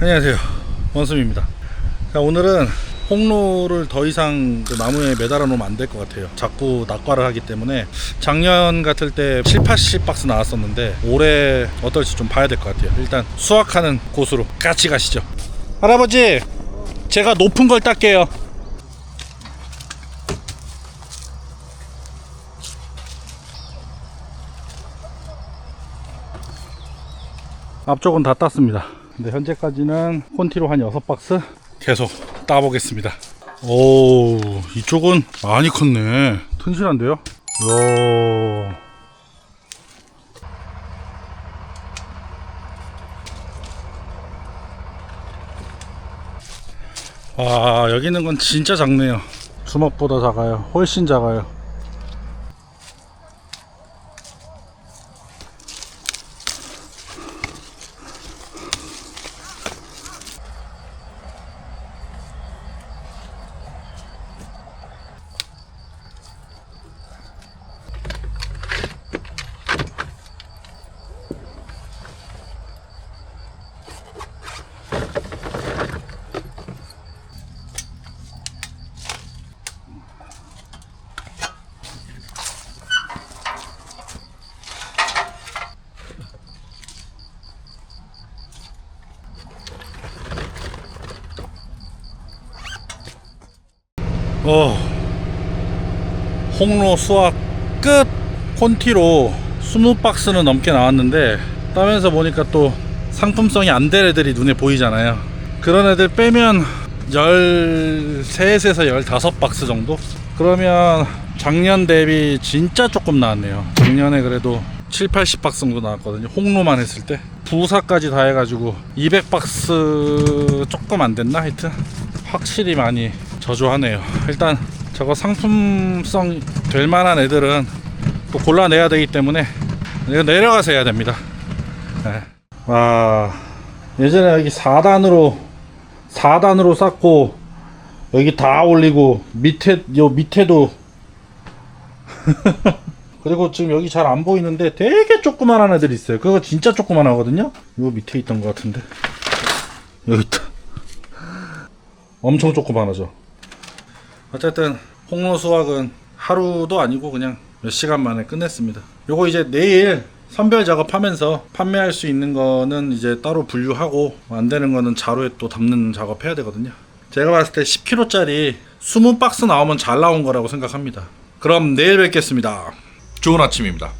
안녕하세요. 원수입니다. 자 오늘은 홍로를 더 이상 그 나무에 매달아 놓으면 안 될 것 같아요. 자꾸 낙과를 하기 때문에 작년 같을 때 7, 80박스 나왔었는데 올해 어떨지 좀 봐야 될 것 같아요. 일단 수확하는 곳으로 같이 가시죠. 할아버지 제가 높은 걸 딸게요. 앞쪽은 다 땄습니다. 근데 현재까지는 콘티로 한 6박스 계속 따보겠습니다. 오, 이쪽은 많이 컸네. 튼실한데요? 이야. 와, 여기 있는 건 진짜 작네요. 주먹보다 작아요. 훨씬 작아요. 어, 홍로 수확 끝 콘티로 20박스는 넘게 나왔는데 따면서 보니까 또 상품성이 안 될 애들이 눈에 보이잖아요. 그런 애들 빼면 13에서 15박스 정도? 그러면 작년 대비 진짜 조금 나왔네요. 작년에 그래도 7, 80박스 정도 나왔거든요. 홍로만 했을 때. 부사까지 다 해가지고 200박스 조금 안 됐나? 하여튼 확실히 많이 저조하네요. 일단 저거 상품성 될 만한 애들은 또 골라내야 되기 때문에 내려가서 해야 됩니다. 네. 와 예전에 여기 4단으로 4단으로 쌓고 여기 다 올리고 밑에 요 밑에도 그리고 지금 여기 잘 안 보이는데 되게 조그만한 애들이 있어요. 그거 진짜 조그만하거든요. 요 밑에 있던 것 같은데 여기 있다. 엄청 조그만하죠. 어쨌든 홍로 수확은 하루도 아니고 그냥 몇 시간 만에 끝냈습니다. 요거 이제 내일 선별 작업하면서 판매할 수 있는 거는 이제 따로 분류하고 안 되는 거는 자루에 또 담는 작업해야 되거든요. 제가 봤을 때 10kg짜리 20박스 나오면 잘 나온 거라고 생각합니다. 그럼 내일 뵙겠습니다. 좋은 아침입니다.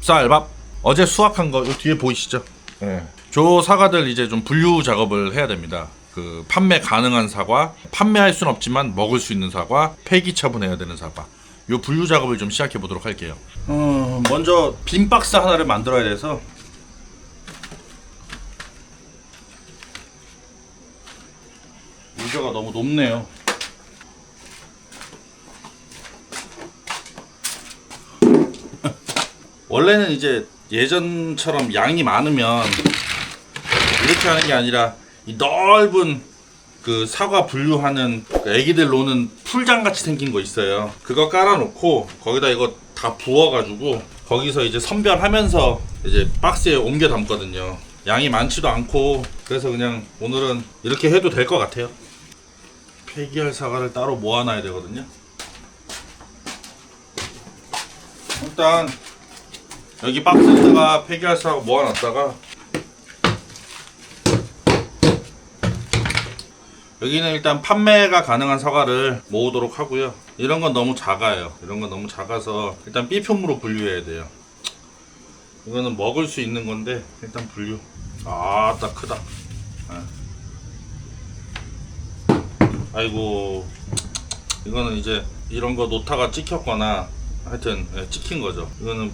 쌀밥 어제 수확한 거요 뒤에 보이시죠? 네. 조 사과들 이제 좀 분류 작업을 해야 됩니다. 그 판매 가능한 사과, 판매할 수는 없지만 먹을 수 있는 사과, 폐기 처분해야 되는 사과. 요 분류 작업을 좀 시작해 보도록 할게요. 어, 먼저 빈 박스 하나를 만들어야 돼서 유저가 너무 높네요. 원래는 이제 예전처럼 양이 많으면 이렇게 하는 게 아니라 이 넓은 그 사과 분류하는 그 애기들 노는 풀장 같이 생긴 거 있어요. 그거 깔아놓고 거기다 이거 다 부어가지고 거기서 이제 선별하면서 이제 박스에 옮겨 담거든요. 양이 많지도 않고 그래서 그냥 오늘은 이렇게 해도 될 것 같아요. 폐기할 사과를 따로 모아놔야 되거든요. 일단 여기 박스에다가 폐기할 사과 모아놨다가 여기는 일단 판매가 가능한 사과를 모으도록 하고요. 이런 건 너무 작아요. 이런 건 너무 작아서 일단 B품으로 분류해야 돼요. 이거는 먹을 수 있는 건데 일단 분류. 아, 딱 크다. 아. 아이고, 이거는 이제 이런 거 노타가 찍혔거나 하여튼 예, 찍힌 거죠. 이거는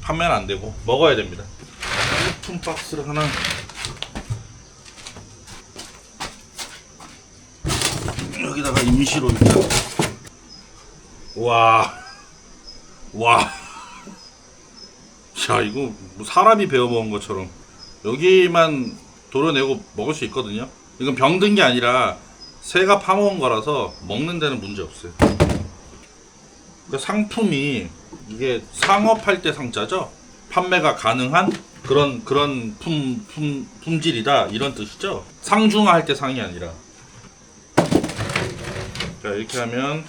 판매는 안 되고 먹어야 됩니다. B품 박스를 하나 여기다가 임시로 일단 와, 와, 야 이거 뭐 사람이 베어 먹은 것처럼 여기만 도려내고 먹을 수 있거든요. 이건 병든 게 아니라 새가 파먹은 거라서 먹는 데는 문제 없어요. 그 상품이 이게 상업할 때 상자죠. 판매가 가능한 그런 그런 품, 품 품질이다 이런 뜻이죠. 상중할 때 상이 아니라. 자 이렇게 하면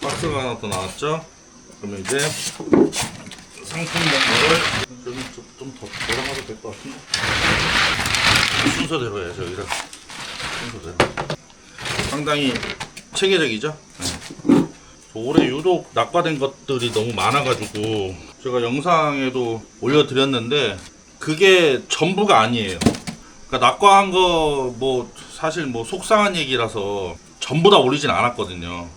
박스가 하나 더 나왔죠. 그러면 이제 상품 번호를 좀더 돌아가도 될 것 같은데 순서대로 해야죠. 이런 순서대로. 상당히 체계적이죠. 네. 올해 유독 낙과된 것들이 너무 많아가지고 제가 영상에도 올려드렸는데 그게 전부가 아니에요. 그러니까 낙과한 거 뭐 사실 뭐 속상한 얘기라서 전부 다 올리진 않았거든요.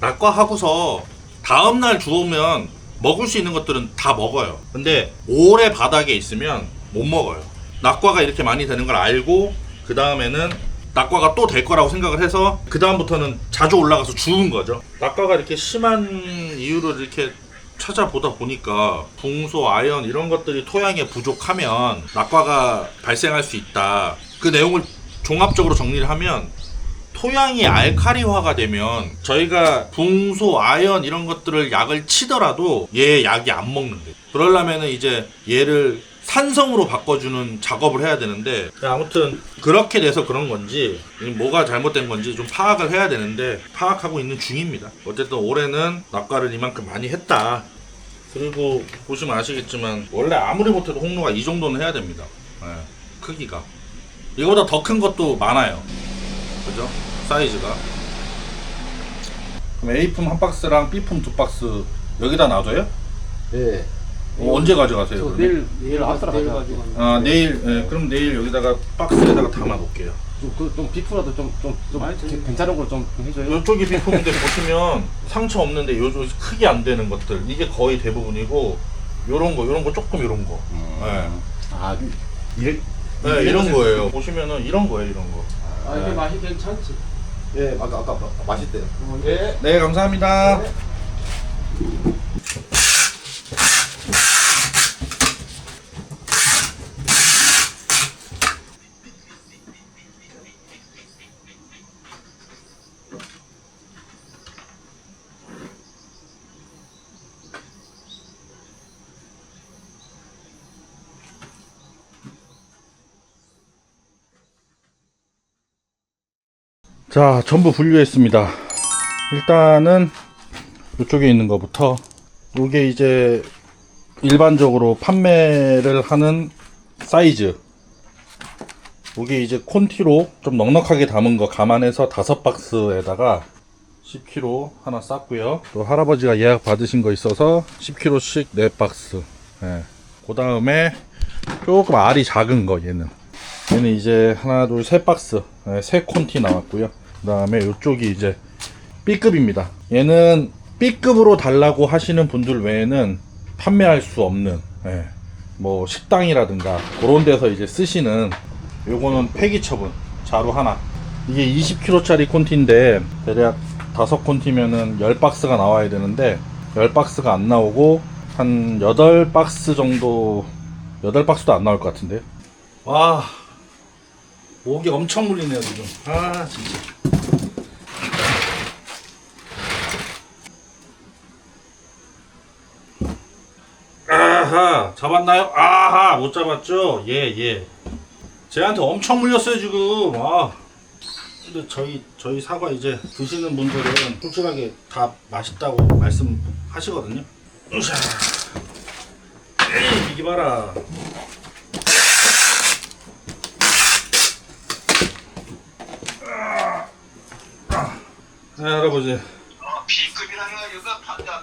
낙과 하고서 다음 날 주우면 먹을 수 있는 것들은 다 먹어요. 근데 오래 바닥에 있으면 못 먹어요. 낙과가 이렇게 많이 되는 걸 알고 그 다음에는 낙과가 또 될 거라고 생각을 해서 그 다음부터는 자주 올라가서 주운 거죠. 낙과가 이렇게 심한 이유를 이렇게 찾아보다 보니까 붕소, 아연 이런 것들이 토양에 부족하면 낙과가 발생할 수 있다. 그 내용을 종합적으로 정리를 하면 토양이 알카리화가 되면 저희가 붕소, 아연 이런 것들을 약을 치더라도 얘 약이 안 먹는데 그러려면은 이제 얘를 산성으로 바꿔주는 작업을 해야 되는데 아무튼 그렇게 돼서 그런 건지 뭐가 잘못된 건지 좀 파악을 해야 되는데 파악하고 있는 중입니다. 어쨌든 올해는 낙과를 이만큼 많이 했다. 그리고 보시면 아시겠지만 원래 아무리 못해도 홍로가 이 정도는 해야 됩니다. 예, 크기가 이거보다 더 큰 것도 많아요. 그죠? 사이즈가. 그럼 A품 한 박스랑 B품 두 박스 여기다 놔둬요? 네. 어, 언제 가져가세요? 저 그러면? 내일 내일 아스라 가져. 아 내일 예, 그럼 내일 여기다가 박스에다가 담아 놓을게요. 좀그좀 비프라도 좀 좀좀 괜찮은 걸좀 해줘요. 이쪽이 비품인데 보시면 상처 없는데 요즘 크게 안 되는 것들 이게 거의 대부분이고 요런 거 요런 거 조금 요런 거. 예. 아 이래 네, 이런 거예요. 보시면은 이런 거예요, 이런 거. 아 이게 맛이 괜찮지. 예 아까 아까 맛있대요. 예. 네, 감사합니다. 자, 전부 분류했습니다. 일단은 이쪽에 있는 것부터 이게 이제 일반적으로 판매를 하는 사이즈. 이게 이제 콘티로 좀 넉넉하게 담은 거 감안해서 다섯 박스에다가 10kg 하나 쌌고요. 또 할아버지가 예약 받으신 거 있어서 10kg씩 네 박스. 예. 그 다음에 조금 알이 작은 거 얘는. 얘는 이제 하나 둘 세 박스 네, 세 콘티 나왔고요. 그 다음에 이쪽이 이제 B급입니다. 얘는 B급으로 달라고 하시는 분들 외에는 판매할 수 없는 예, 뭐 식당이라든가 그런 데서 이제 쓰시는 요거는 폐기 처분 자루 하나 이게 20kg짜리 콘티인데 대략 다섯 콘티면은 10박스가 나와야 되는데 10박스가 안 나오고 한 8박스 정도 8박스도 안 나올 것 같은데요. 와 목이 엄청 물리네요 지금 아 진짜 아하 잡았나요? 아하 못 잡았죠? 예예. 쟤한테 엄청 물렸어요 지금. 아. 근데 저희 저희 사과 이제 드시는 분들은 솔직하게 다 맛있다고 말씀하시거든요. 으쌰. 이기 봐라. 네 할아버지. 어, B급이라는 판다.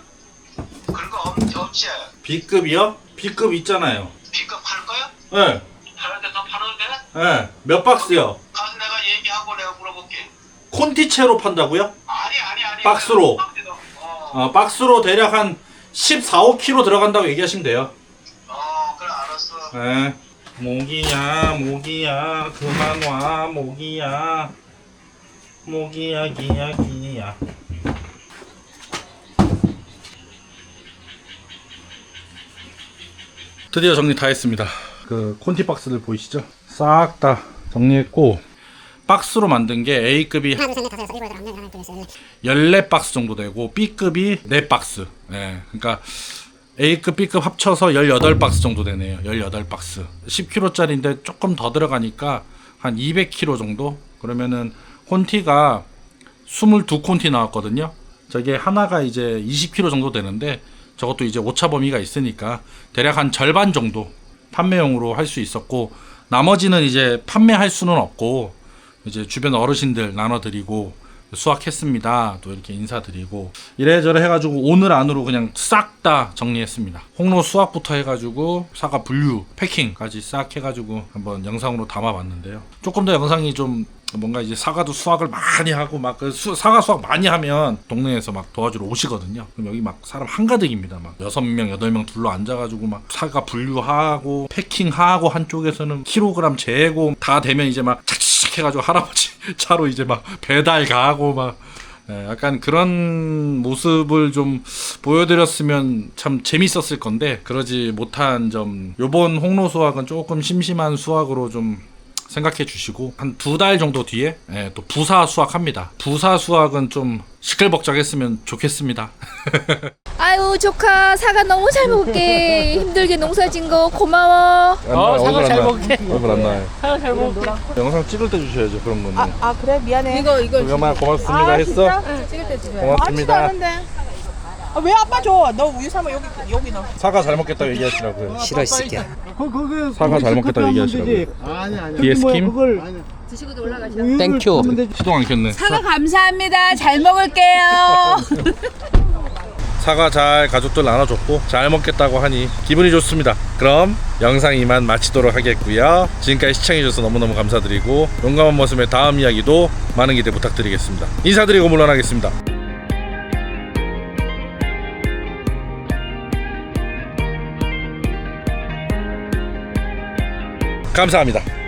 그런 거 없, 없지? B급이요? B급 있잖아요 B급 팔 거야? 네, 파는데 더 파는데? 네. 몇 박스요? 가서 내가 얘기하고 내가 물어볼게. 콘티체로 판다고요? 아니 아니 아니. 박스로. 어, 어, 박스로 대략 한 14, 5kg 들어간다고 얘기하시면 돼요. 어 그래 알았어. 네. 모기야, 모기야, 그만 와, 모기야. 모기야, 기야, 기야. 드디어 정리 다 했습니다. 그 콘티 박스들 보이시죠? 싹 다 정리했고 박스로 만든 게 A급이 14박스 정도 되고 B급이 4박스. 예. 그러니까 A급, B급 합쳐서 18박스 정도 되네요. 18박스. 10kg짜리인데 조금 더 들어가니까 한 200kg 정도? 그러면은 콘티가 22콘티 나왔거든요. 저게 하나가 이제 20kg 정도 되는데 저것도 이제 오차 범위가 있으니까 대략 한 절반 정도 판매용으로 할 수 있었고 나머지는 이제 판매할 수는 없고 이제 주변 어르신들 나눠드리고 수확했습니다. 또 이렇게 인사드리고 이래저래 해가지고 오늘 안으로 그냥 싹 다 정리했습니다. 홍로 수확부터 해가지고 사과 분류 패킹까지 싹 해가지고 한번 영상으로 담아봤는데요. 조금 더 영상이 좀 뭔가 이제 사과도 수확을 많이 하고 막그 수- 사과 수확 많이 하면 동네에서 막 도와주러 오시거든요. 그럼 여기 막 사람 한가득입니다. 막 여섯 명 여덟 명 둘러 앉아가지고 막 사과 분류하고 패킹하고 한쪽에서는 킬로그램 재고 다 되면 이제 막 착착 해가지고 할아버지 차로 이제 막 배달 가고 막 예, 약간 그런 모습을 좀 보여드렸으면 참 재밌었을 건데 그러지 못한 점 요번 홍로 수확은 조금 심심한 수확으로 좀 생각해 주시고 한 두 달 정도 뒤에 예, 또 부사 수확합니다. 부사 수확은 좀 시끌벅적했으면 좋겠습니다. 아유 조카 사과 너무 잘 먹을게. 힘들게 농사진 거 고마워. 어, 사과 잘 먹게. 얼굴 안 나요. 사과 잘 먹게. 영상 찍을 때 주셔야죠 그런 거는. 아, 아 그래? 미안해. 이거 이거 그거만 고맙습니다 아, 했어? 진짜? 찍을 때 주세요. 아치도 고맙습니다. 않은데. 아, 왜 아빠 줘? 너 우유 사면 여기 여기 넣어. 사과 잘 먹겠다고 얘기하시라고요 싫어, 이 새끼야. 사과 잘 먹겠다고 얘기하시라고요 아니 아니. 비에스킴 드시고도 올라가셔 땡큐. 시동 안 켰네 사과 감사합니다 잘 먹을게요 사과 잘 가족들 나눠줬고 잘 먹겠다고 하니 기분이 좋습니다. 그럼 영상 이만 마치도록 하겠고요. 지금까지 시청해주셔서 너무너무 감사드리고 용감한 모습의 다음 이야기도 많은 기대 부탁드리겠습니다. 인사드리고 물러나겠습니다. 감사합니다.